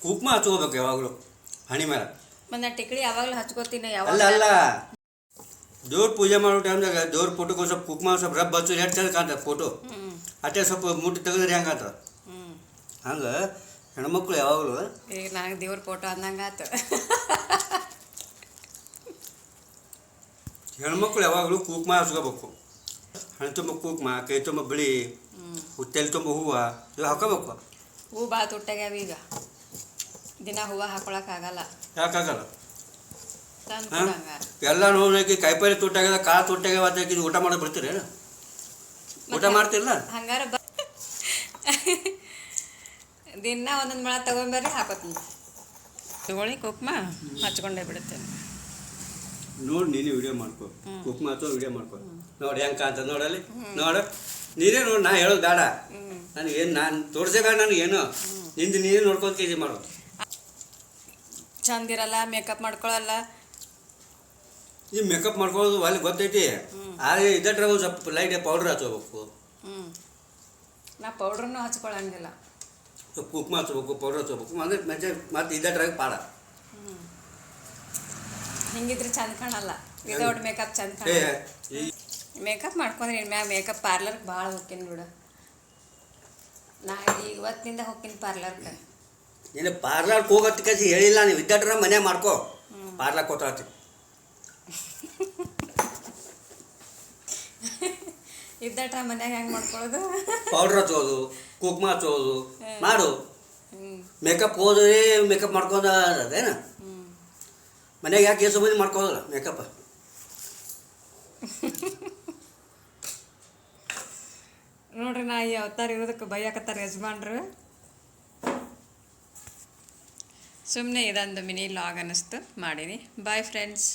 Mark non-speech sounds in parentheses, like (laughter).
ಕುಕ್ಮ ಹಚ್ಕೋಬೇಕು ಯಾವಾಗಲೂ ಹಣಿ ಮೇಲೆ ಮತ್ತೆ ನಾ ಟಿಕ್ಳಿ ಯಾವಾಗಲೂ ಹಚ್ಕೋತೀನಿ ಅಲ್ಲ ಯಾವಾಗ ಅಲ್ಲ ದೇವ್ರ ಪೂಜೆ ಮಾಡೋ ಟೈಮ್ದಾಗ ದೇವ್ರ ಫೋಟೋಗೆ ಸ್ವಲ್ಪ ಕುಕ್ಮ ಸ್ವಲ್ಪ ರಬ್ಬ ಹಚ್ಚು ಎಷ್ಟು ಚಂದ ಕಾಣ್ತದೆ ಫೋಟೋ ಹ್ಞೂ ಅಷ್ಟೇ ಸ್ವಲ್ಪ ಮುಟ್ಟಿ ತೆಗೆದ್ರೆ ಹೆಂಗೆ ಕಾಣ್ತದೆ ಹ್ಞೂ ಹಂಗೆ ಹೆಣ್ಮಕ್ಳು ಯಾವಾಗಲೂ ಈಗ ನಂಗೆ ದೇವ್ರ ಫೋಟೋ ಅಂದಂಗೆ ಆತು ಹೆಣ್ಮಕ್ಳು ಯಾವಾಗಲೂ ಕುಕ್ಮ ಹಚ್ಕೋಬೇಕು ಹಣ್ಣು ತುಂಬ ಕುಕ್ಮ ಕೈ ತುಂಬ ಬಿಳಿ ಹ್ಞೂ ತಲೆ ತುಂಬ ಹೂವು ಇವು ಹಾಕೋಬೇಕು ಹೂ ಭಾಳ ತುಟ್ಟಾಗ್ಯಾವ ಈಗ ದಿನ ಹೂವು ಹಾಕೊಳಕ್ಕಾಗಲ್ಲ. ಯಾಕಾಗಲ್ಲ? ತಂದು ಹಾಂ? ಕೊಡಂಗ. ಎಲ್ಲ ನೋಡೋಕೆ ಕಾಯಿಪಲ್ಲೆ ತುಟ್ಟಾಗ ಕಾಳು ತುಟ್ಟಾಗ್ಯವ ಅಂತ ಇದು ಊಟ ಮಾಡಿ ಬರ್ತೀರೇನು ಊಟ ಮಾಡ್ತಿರಲ್ಲ ಹಂಗಾರ ಬ ದಿನ ಒಂದೊಂದು ಮೊಳ ತಗೊಂಬರ್ರಿ ಹಾಕೋತೀನಿ. ತಗೊಳ್ಳಿ ಕುಕ್ಮ ಹಚ್ಕೊಂಡೇ ಬಿಡುತ್ತೇನೆ. ನೋಡಿ ನೀನು ವಿಡಿಯೋ ಮಾಡ್ಕೊ. ಕುಕ್ಮ ಅಥವಾ ವಿಡಿಯೋ ಮಾಡ್ಕೊ. ನೋಡಿ ಹೆಂಗೆ ಅಂತ ನೋಡಲ್ಲಿ? ನೋಡು. ನೀನೇ ನೋಡಿ ನಾ ಹೇಳೋದು ಬೇಡ. ನನಗೇನು ನನಗೆ ಏನು ನಾನು ತೋರಿಸೇ ಬೇಡ ನನಗೇನು ನಿಂದು ನೀನೇ ನೋಡ್ಕೊಂಡು ಕೆ ಜಿ ಮಾಡೋದು ಚಂದ ಇರಲ್ಲ ಮೇಕಪ್ ಮಾಡ್ಕೊಳಲ್ಲ. ಈ ಮೇಕಪ್ ಮಾಡ್ಕೊಳ್ಳೋದು ಅಲ್ಲಿ ಗೊತ್ತೈತಿ. ಆದರೆ ಒಂದು ಸ್ವಲ್ಪ ಲೈಟ್ ಪೌಡ್ರ್ ಹಚ್ಕೋಬೇಕು ಹ್ಞೂ ನಾ ಪೌಡ್ರನ್ನು ಹಚ್ಕೊಳಂಗಿಲ್ಲ. ಸ್ವಲ್ಪ ಕುಕ್ಮ ಹಚ್ಕೋಬೇಕು ಪೌಡ್ರ್ ಹಚ್ಕೋಬೇಕು ಅಂದ್ರೆ ಮತ್ತೆ ಮತ್ತೆ ಇದಟ್ರಾಗ ಪಾಡ. ಹಿಂಗಿದ್ರೆ ಚಂದ ಕಾಣಲ್ಲ. ವಿದೌಟ್ ಮೇಕಪ್ ಚಂದ ಕಾಣ ಮೇಕಪ್ ಮಾಡ್ಕೊಂಡ್ರೆ ಇನ್ ಮ್ಯಾಗ ಮೇಕಪ್ ಪಾರ್ಲರ್ಗೆ ಭಾಳ ಹೋಗ್ತೀನಿ ಬಿಡು. ನಾ ಇವತ್ತಿನಿಂದ ಹೋಗ್ತೀನಿ ಪಾರ್ಲರ್ಗೆ ನೀನು ಪಾರ್ಲರ್ಗೆ ಹೋಗೋದ್ ಕಸಿ ಹೇಳಿಲ್ಲ ನೀವು ಇದ್ದಟ್ರೆ ಮನೆ ಮಾಡ್ಕೋ. ಪಾರ್ಲರ್ ಕೊತ್ತಿ ಇದ್ದಟ್ರ (laughs) ಮನ್ಯಾಗ ಹೆಂಗೆ ಮಾಡ್ಕೊಳೋದು? ಪೌಡ್ರ್ ಹಚ್ಚೋದು ಕುಕ್ಮ ಹಚ್ಚೋದು ಮಾಡು. ಮೇಕಪ್ ಹೋದ್ರೆ ಮೇಕಪ್ ಮಾಡ್ಕೊಂಡ ಅದೇನ? ಮನೆಗೆ ಯಾಕೆ ಎಷ್ಟು ಮಂದಿ ಮಾಡ್ಕೋದಲ್ಲ ಮೇಕಪ್. (laughs) ನೋಡ್ರಿ ನಾ ಈ ಅವತಾರ ಇರೋದಕ್ಕೆ ಬೈಯಾಕತ್ತಾರ ಯಜಮಾನ್ರು. ಸುಮ್ಮನೆ ಇದೊಂದು ಮಿನಿ ಲಾಗ್ ಅನ್ನಿಸ್ತು ಮಾಡೀನಿ ಬಾಯ್ ಫ್ರೆಂಡ್ಸ್